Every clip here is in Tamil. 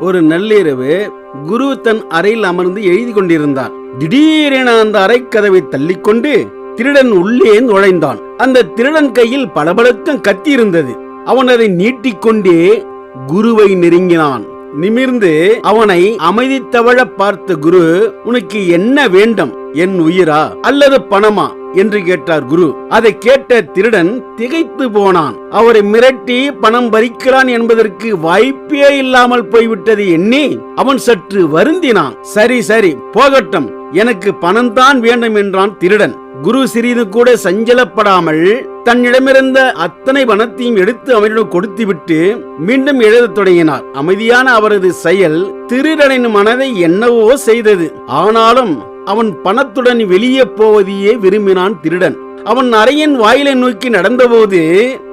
ஒரு நள்ளிரவு குரு தன் அறையில் அமர்ந்து எழுதி கொண்டிருந்தார் திடீரென அந்த அறைக்கதவை தள்ளிக்கொண்டு திருடன் உள்ளே நுழைந்தான். அந்த திருடன் கையில் பளபளக்கும் கத்தி இருந்தது. அவன் அதை நீட்டிக்கொண்டே குருவை நெருங்கினான். நிமிர்ந்து அவனை அமைதி தவழ பார்த்த குரு உனக்கு என்ன வேண்டும்? என் உயிரா? அல்லது பணமா? என்று கேட்டார் குரு. அதை கேட்ட திருடன் திகைத்து போனான். அவரை மிரட்டி பணம் பறிக்கிறான் என்பதற்கு வாய்ப்பே இல்லாமல் போய்விட்டது எண்ணி அவன் சற்று வருந்தினான். சரி சரி போகட்டும். எனக்கு பணம் தான் வேண்டும் என்றான் திருடன். குரு சிறிது கூட சஞ்சலப்படாமல் தன்னிடமிருந்த அத்தனை பணத்தையும் எடுத்து அவனிடம் கொடுத்துவிட்டு மீண்டும் எழுதத் தொடங்கினார். அமைதியான அவரது செயல் திருடனின் மனதை என்னவோ செய்தது. ஆனாலும் அவன் பணத்துடன் வெளியே போவதையே விரும்பினான் திருடன். அவன் அறையின் வாயிலை நோக்கி நடந்தபோது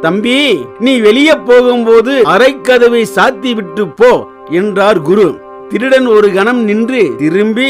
தம்பி நீ வெளியே போகும்போது அறைக்கதவை சாத்தி விட்டு போ என்றார் குரு. திருடன் ஒரு கணம் நின்று திரும்பி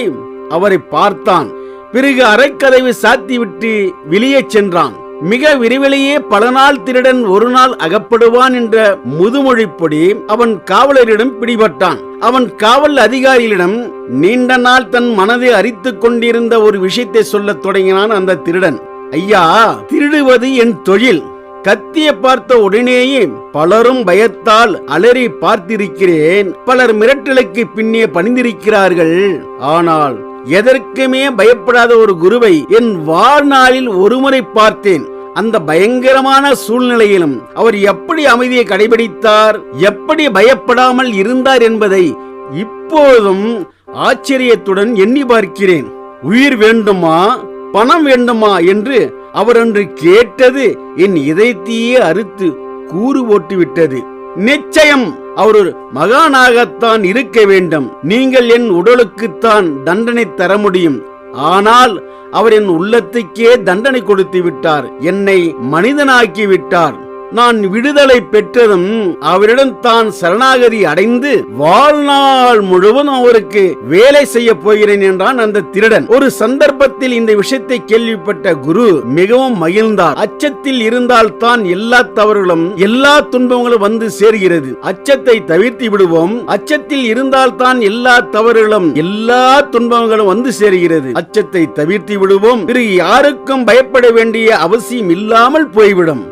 அவரை பார்த்தான். பிறகு அறைக்கதவை சாத்திவிட்டு வெளியே சென்றான். மிக விரைவிலேயே பல நாள் திருடன் ஒரு நாள் அகப்படுவான் என்ற முதுமொழிப்படி அவன் காவலரிடம் பிடிபட்டான். அவன் காவல் அதிகாரிகளிடம் நீண்ட நாள் தன் மனதை அரித்து கொண்டிருந்த ஒரு விஷயத்தை சொல்லத் தொடங்கினான் அந்த திருடன். ஐயா திருடுவது என் தொழில். கத்திய பார்த்த உடனேயே பலரும் பயத்தால் அலறி பார்த்திருக்கிறேன். பலர் மிரட்டலுக்கு பின்னே பணிந்திருக்கிறார்கள். ஆனால் எதற்குமே பயப்படாத ஒரு குருவை என் வாழ்நாளில் ஒருமுறை பார்த்தேன். அந்த பயங்கரமான சூழ்நிலையிலும் அவர் எப்படி அமைதியை கடைபிடித்தார் எப்படி பயப்படாமல் இருந்தார் என்பதை இப்போதும் ஆச்சரியத்துடன் எண்ணி பார்க்கிறேன். உயிர் வேண்டுமா பணம் வேண்டுமா என்று அவர் அன்று கேட்டது என் இதயத்தையே அறுத்து கூறு போட்டுவிட்டது. நிச்சயம் அவர் ஒரு மகானாகத்தான் இருக்க வேண்டும். நீங்கள் என் உடலுக்குத்தான் தண்டனை தர முடியும். ஆனால் அவர் என் உள்ளத்துக்கே தண்டனை கொடுத்து விட்டார். என்னை மனிதனாக்கி விட்டார். நான் விடுதலை பெற்றதும் அவரிடம் தான் சரணாகதி அடைந்து வாழ்நாள் முழுவதும் அவருக்கு வேலை செய்ய போகிறேன் என்றான் அந்த திருடன். ஒரு சந்தர்ப்பத்தில் இந்த விஷயத்தை கேள்விப்பட்ட குரு மிகவும் மகிழ்ந்தார். அச்சத்தில் இருந்தால் தான் எல்லா தவறுகளும் எல்லா துன்பங்களும் வந்து சேர்கிறது. அச்சத்தை தவிர்த்து விடுவோம். அச்சத்தில் இருந்தால் தான் எல்லா தவறுகளும் எல்லா துன்பங்களும் வந்து சேர்கிறது. அச்சத்தை தவிர்த்து விடுவோம். பிறகு யாருக்கும் பயப்பட வேண்டிய அவசியம் இல்லாமல் போய்விடும்.